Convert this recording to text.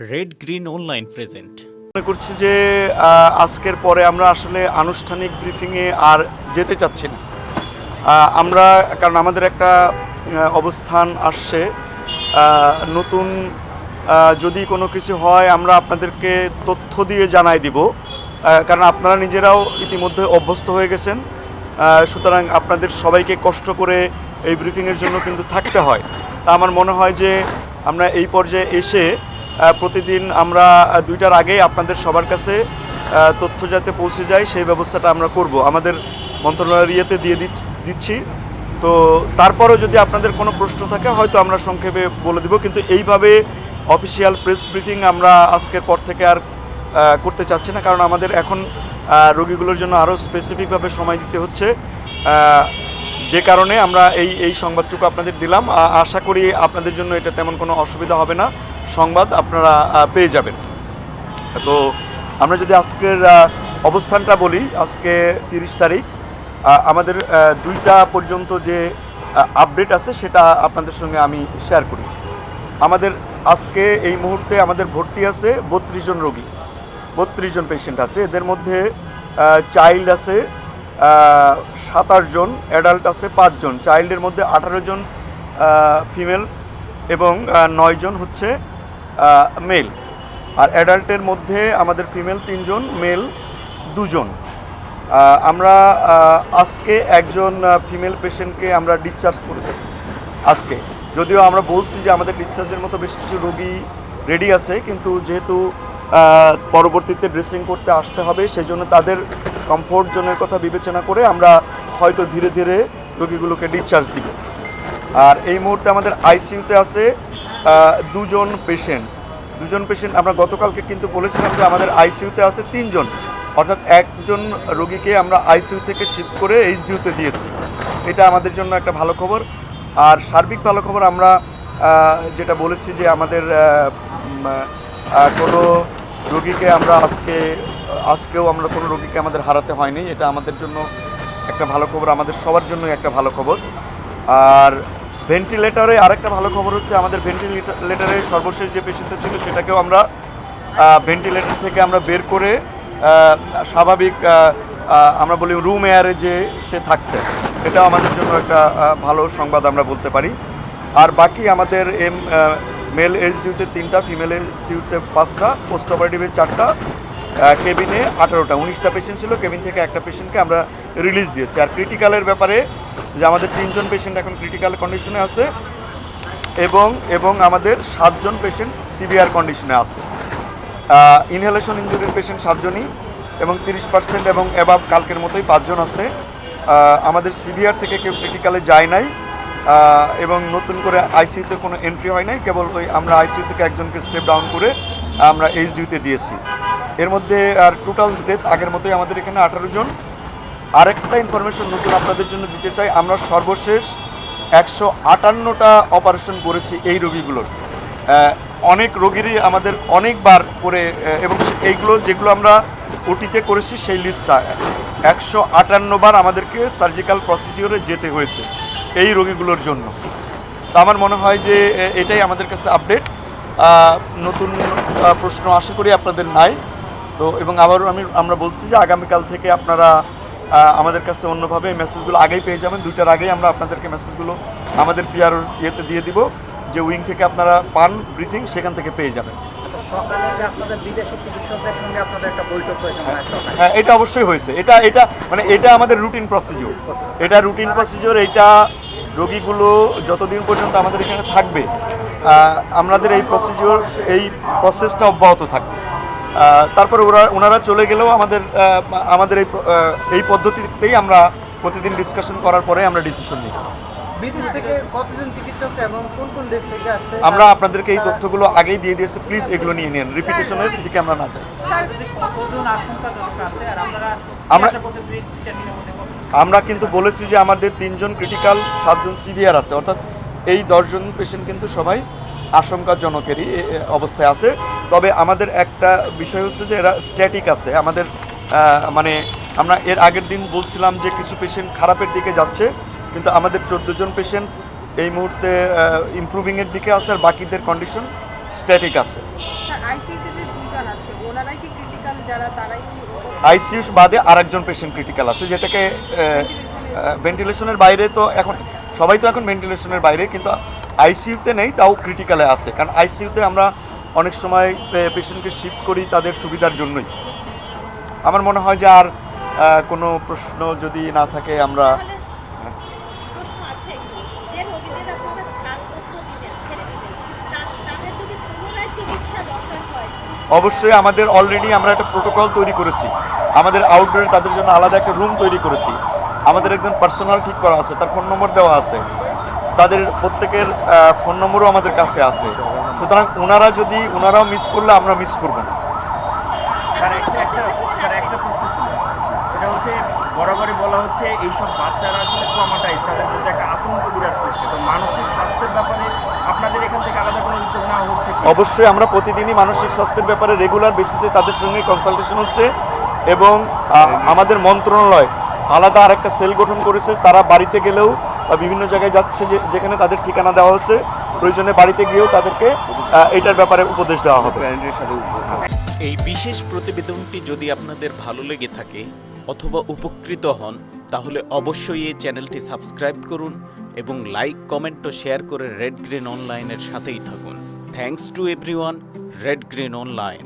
Red green online present মনে করছি যে আজকের পরে আমরা আসলে আনুষ্ঠানিক ব্রিফিংয়ে আর যেতে চাচ্ছি না। আমরা, কারণ আমাদের একটা অবস্থান আসছে। নতুন যদি কোনো কিছু হয়, আমরা আপনাদেরকে তথ্য দিয়ে জানাই দিব। কারণ আপনারা নিজেরাও ইতিমধ্যে অভ্যস্ত হয়ে গেছেন। সুতরাং আপনাদের সবাইকে কষ্ট করে এই ব্রিফিংয়ের জন্য কিন্তু থাকতে হয়। তা আমার মনে হয় যে, আমরা এই পর্যায়ে এসে প্রতিদিন আমরা দুইটার আগেই আপনাদের সবার কাছে তথ্য যাতে পৌঁছে যায়, সেই ব্যবস্থাটা আমরা করব। আমাদের মন্ত্রণালয়ের ইয়েতে দিয়ে দিচ্ছ- তো তারপরেও যদি আপনাদের কোনো প্রশ্ন থাকে, হয়তো আমরা সংক্ষেপে বলে দিব। কিন্তু এইভাবে অফিসিয়াল প্রেস ব্রিফিং আমরা আজকের পর থেকে আর করতে চাচ্ছি না। কারণ আমাদের এখন রোগীগুলোর জন্য আরও স্পেসিফিকভাবে সময় দিতে হচ্ছে। যে কারণে আমরা এই এই সংবাদটুকু আপনাদের দিলাম। আশা করি আপনাদের জন্য এটা তেমন কোনো অসুবিধা হবে না। সংবাদ আপনারা পেয়ে যাবেন। তো আমরা যদি আজকের অবস্থানটা বলি, আজকে তিরিশ তারিখ আমাদের দুইটা পর্যন্ত যে আপডেট আছে সেটা আপনাদের সঙ্গে আমি শেয়ার করি। আমাদের আজকে এই মুহূর্তে আমাদের ভর্তি আছে বত্রিশ জন রোগী। বত্রিশ জন পেশেন্ট আছে। এদের মধ্যে চাইল্ড আছে সাতাশ জন অ্যাডাল্ট আছে পাঁচজন চাইল্ডের মধ্যে আঠারো জন ফিমেল এবং নয় জন হচ্ছে মেল আর অ্যাডাল্টের মধ্যে আমাদের ফিমেল তিনজন মেল দুজন। আমরা আজকে একজন ফিমেল পেশেন্টকে আমরা ডিসচার্জ করেছি। আজকে। যদিও আমরা বলছি যে আমাদের ডিসচার্জের মতো বেশ কিছু রোগী রেডি আছে, কিন্তু যেহেতু পরবর্তীতে ড্রেসিং করতে আসতে হবে সেই জন্য তাদের কমফোর্ট জোনের কথা বিবেচনা করে আমরা হয়তো ধীরে ধীরে রোগীগুলোকে ডিসচার্জ দিব। আর এই মুহূর্তে আমাদের আইসিইউতে আছে দুজন পেশেন্ট দুজন পেশেন্ট আমরা গতকালকে কিন্তু বলেছিলাম যে আমাদের আইসিইউতে আছে তিনজন। অর্থাৎ একজন রোগীকে আমরা আইসিইউ থেকে শিফট করে এইচডিউতে দিয়েছি। এটা আমাদের জন্য একটা ভালো খবর। আর সার্বিক ভালো খবর আমরা যেটা বলেছি যে আমাদের কোনো রোগীকে আমরা আজকে, আজকেও আমরা কোনো রোগীকে আমাদের হারাতে হয়নি। এটা আমাদের জন্য একটা ভালো খবর, আমাদের সবার জন্য একটা ভালো খবর। আর ভেন্টিলেটরে আরেকটা ভালো খবর হচ্ছে, আমাদের ভেন্টিলেটরে সর্বশেষ যে পেশেন্টটা ছিল সেটাকেও আমরা ভেন্টিলেটর থেকে আমরা বের করে স্বাভাবিক আমরা বলি রুম এয়ারে যে সে থাকছে। এটাও আমাদের জন্য একটা ভালো সংবাদ আমরা বলতে পারি। আর বাকি আমাদের এম মেল এজ ডিউতে তিনটা, ফিমেল এজ ডিউতে পাঁচটা, পোস্ট অপারেটিভের চারটা কেবিনে আঠারোটা, উনিশটা পেশেন্ট ছিল, কেবিন থেকে একটা পেশেন্টকে আমরা রিলিজ দিয়েছি। আর ক্রিটিক্যালের ব্যাপারে যে আমাদের তিনজন পেশেন্ট এখন ক্রিটিক্যাল কন্ডিশনে আছে এবং এবং আমাদের সাতজন পেশেন্ট সিভিয়ার কন্ডিশনে আছে। ইনহেলেশন ইঞ্জুরির পেশেন্ট সাতজনই এবং তিরিশ পার্সেন্ট এবং অ্যাবাব কালকের মতোই পাঁচজন আছে। আমাদের সিভিয়ার থেকে কেউ ক্রিটিক্যালে যায় নাই। এবং নতুন করে আইসিইউতে কোনো এন্ট্রি হয় নাই। কেবল ওই আমরা আইসিইউ থেকে একজনকে স্টেপ ডাউন করে আমরা এইচডিউতে দিয়েছি। এর মধ্যে আর টোটাল ডেথ আগের মতোই আমাদের এখানে আঠারো জন। আরেকটা ইনফরমেশন নতুন আপনাদের জন্য দিতে চাই। আমরা সর্বশেষ একশো আটান্নটা অপারেশন করেছি এই রোগীগুলোর। অনেক রোগীরই আমাদের অনেকবার করে এবং এইগুলো যেগুলো আমরা ওটিতে করেছি, সেই লিস্টটা একশো আটান্ন বার আমাদেরকে সার্জিক্যাল প্রসিজিওরে যেতে হয়েছে এই রোগীগুলোর জন্য। তো আমার মনে হয় যে এটাই আমাদের কাছে আপডেট নতুন প্রশ্ন আশা করি আপনাদের নাই। তো, এবং আবারও আমি, আমরা বলছি যে আগামীকাল থেকে আপনারা আমাদের কাছে অন্যভাবে মেসেজগুলো আগেই পেয়ে যাবেন। দুইটার আগেই আমরা আপনাদেরকে মেসেজগুলো আমাদের পিআর ইয়েতে দিয়ে দিব, যে উইং থেকে আপনারা পান ব্রিফিং সেখান থেকে পেয়ে যাবেন। হয়, এটা অবশ্যই হয়েছে। এটা এটা মানে এটা আমাদের রুটিন প্রসিজিওর এটা রুটিন প্রসিজিওর এটা রোগীগুলো যতদিন পর্যন্ত আমাদের এখানে থাকবে আমাদের এই প্রসিজিওর এই প্রসেসটা অব্যাহত থাকবে। তারপরে ওরা ওনারা চলে গেলেও আমাদের আমাদের এই এই পদ্ধতিতেই আমরা প্রতিদিন ডিসকাশন করার পরে আমরা ডিসিশন নিই। বিদেশ থেকে কতজন চিকিৎসক এবং কোন কোন দেশ থেকে আসছে? আমরা আপনাদেরকে এই তথ্যগুলো আগেই দিয়ে দিয়েছি প্লিজ এগুলো নিয়ে নিন রিপিটেশনের দিকে আমরা না যাই। কতজন আশঙ্কাজনক আছে আর আপনারা আমরা-? আমরা কিন্তু বলেছি যে আমাদের তিনজন ক্রিটিক্যাল সাতজন সিভিয়ার আছে অর্থাৎ এই দশজন পেশেন্ট কিন্তু সবাই আশঙ্কাজনকেরই অবস্থায় আছে। তবে আমাদের একটা বিষয় হচ্ছে যে এরা স্ট্যাটিক আছে। আমাদের মানে আমরা এর আগের দিন বলছিলাম যে কিছু পেশেন্ট খারাপের দিকে যাচ্ছে কিন্তু আমাদের চোদ্দ জন পেশেন্ট এই মুহূর্তে ইমপ্রুভিংয়ের দিকে আছে আর বাকিদের কন্ডিশন স্ট্যাটিক আছে। আইসিইউ বাদে আরেকজন পেশেন্ট ক্রিটিক্যাল আছে যেটাকে ভেন্টিলেশনের বাইরে তো এখন সবাই তো এখন ভেন্টিলেশনের বাইরে কিন্তু আইসিইউতে নেই তাও ক্রিটিক্যালে আছে। কারণ আইসিইউতে আমরা অনেক সময় পেশেন্টকে শিফট করি তাদের সুবিধার জন্যই। আমার মনে হয় যে আর কোনো প্রশ্ন যদি না থাকে আমরা অবশ্যই আমাদের অলরেডি আমরা একটা প্রোটোকল তৈরি করেছি। আমাদের আউটডোরে তাদের জন্য আলাদা একটা রুম তৈরি করেছি। আমাদের একজন পার্সোনাল ঠিক করা আছে তার ফোন নম্বর দেওয়া আছে। তাদের প্রত্যেকের ফোন নম্বরও আমাদের কাছে আছে। সুতরাং ওনারা যদি ওনারাও মিস করলে আমরা মিস করব না। বরাবরই বলা হচ্ছে এইসব বাচ্চারা আসলে ট্রমাটাইজ তাদের মধ্যে একটা আতঙ্ক বিরাজ করছে। তো মানসিক স্বাস্থ্যের ব্যাপারে আপনাদের এখান থেকে আলাদা কোনো উদ্যোগ নেওয়া হচ্ছে অবশ্যই আমরা প্রতিদিনই মানসিক স্বাস্থ্যের ব্যাপারে রেগুলার বেসিসে তাদের সঙ্গে কনসালটেশন হচ্ছে এবং আমাদের মন্ত্রণালয় আলাদা আরেকটা সেল গঠন করেছে। তারা বাড়িতে গেলেও বা বিভিন্ন জায়গায় যাচ্ছে যেখানে তাদের ঠিকানা দেওয়া হচ্ছে। প্রয়োজনে বাড়িতে গিয়েও তাদেরকে এটার ব্যাপারে উপদেশ দেওয়া হবে। এই বিশেষ প্রতিবেদনটি যদি আপনাদের ভালো লেগে থাকে অথবা উপকৃত হন, তাহলে অবশ্যই এই চ্যানেলটি সাবস্ক্রাইব করুন এবং লাইক, কমেন্ট ও শেয়ার করে রেড গ্রিন অনলাইনের সাথেই থাকুন। Thanks to everyone red green online